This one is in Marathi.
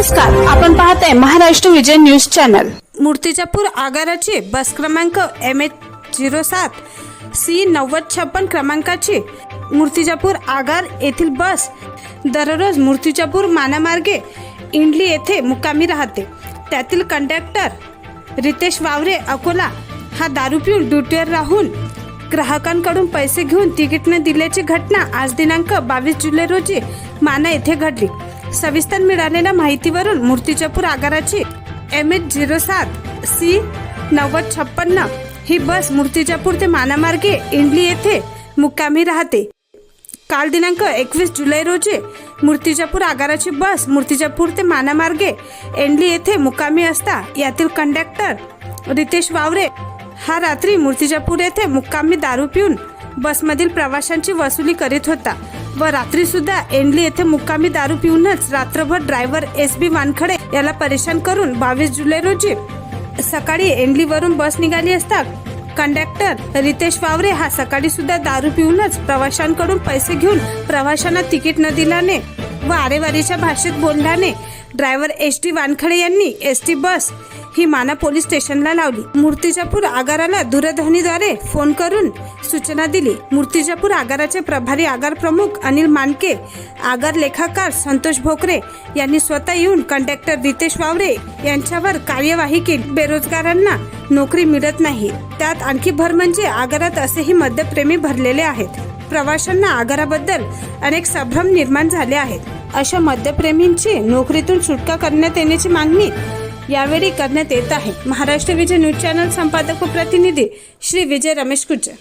नमस्कार आपण पाहत आहे महाराष्ट्र विजय न्यूज चॅनल. मूर्तिजापूर आगाराची बस क्रमांक एम एच झिरो सात सी नव्वद छप्पन क्रमांकाची मूर्तिजापूर आगार येथील बस दररोज मूर्तिजापूर मानामार्गे इंडली येथे मुक्कामी राहते. त्यातील कंडक्टर रितेश वावरे अकोला हा दारू पिऊन ड्युटीवर राहून ग्राहकांकडून पैसे घेऊन तिकीट न दिल्याची घटना आज दिनांक बावीस जुलै रोजी माना येथे घडली. सविस्तर मिळालेल्या माहितीवरून मूर्तिजापूर आगाराची एम एच झिरो सात सी नव्वद छप्पन्न ही बस मूर्तिजापूर ते मानामार्गे इंडली येथे मुक्कामी राहते. काल दिनांक एकवीस जुलै रोजी मूर्तिजापूर आगाराची बस मूर्तिजापूर ते मानामार्गे एंडली येथे मुक्कामी असता. यातील कंडक्टर रितेश वावरे हा रात्री मूर्तिजापूर येथे मुक्कामी दारू पिऊन बसमधील प्रवाशांची वसुली करीत होता. व रात्री सुद्धा एंडली येथे मुक्कामी दारू पिऊनच रात्रभर ड्रायव्हर एस बी वानखडे याला परेशान करून बावीस जुलै रोजी सकाळी एंडलीवरून बस निघाली असता कंडक्टर रितेश वावरे हा सकाळी सुद्धा दारू पिऊनच प्रवाशांकडून पैसे घेऊन प्रवाशांना तिकीट न दिल्याने व आरेवारीच्या भाषेत बोलल्याने ड्रायव्हर एस टी वानखडे यांनी एस टी बस ही माना पोलीस स्टेशनला लावली. मूर्तिजापूर आगाराला दूरध्वनीद्वारे फोन करून सूचना दिली. मूर्तिजापूर आगाराचे प्रभारी आगार प्रमुख अनिल मानके आगार लेखाकार संतोष भोकरे यांनी स्वतः येऊन कंडक्टर रितेश वावरे यांच्यावर कार्यवाही केली. बेरोजगारांना नोकरी मिळत नाही. त्यात आणखी भर म्हणजे आगारात असेही मद्यप्रेमी भरलेले आहेत. प्रवाशांना आगाराबद्दल अनेक संभ्रम निर्माण झाले आहेत. अशा मद्यप्रेमींची नोकरीतून सुटका करण्यात येण्याची मागणी यावेळी करण्यात येत आहे. महाराष्ट्र विजय न्यूज चॅनल संपादक व प्रतिनिधी श्री विजय रमेश कुचे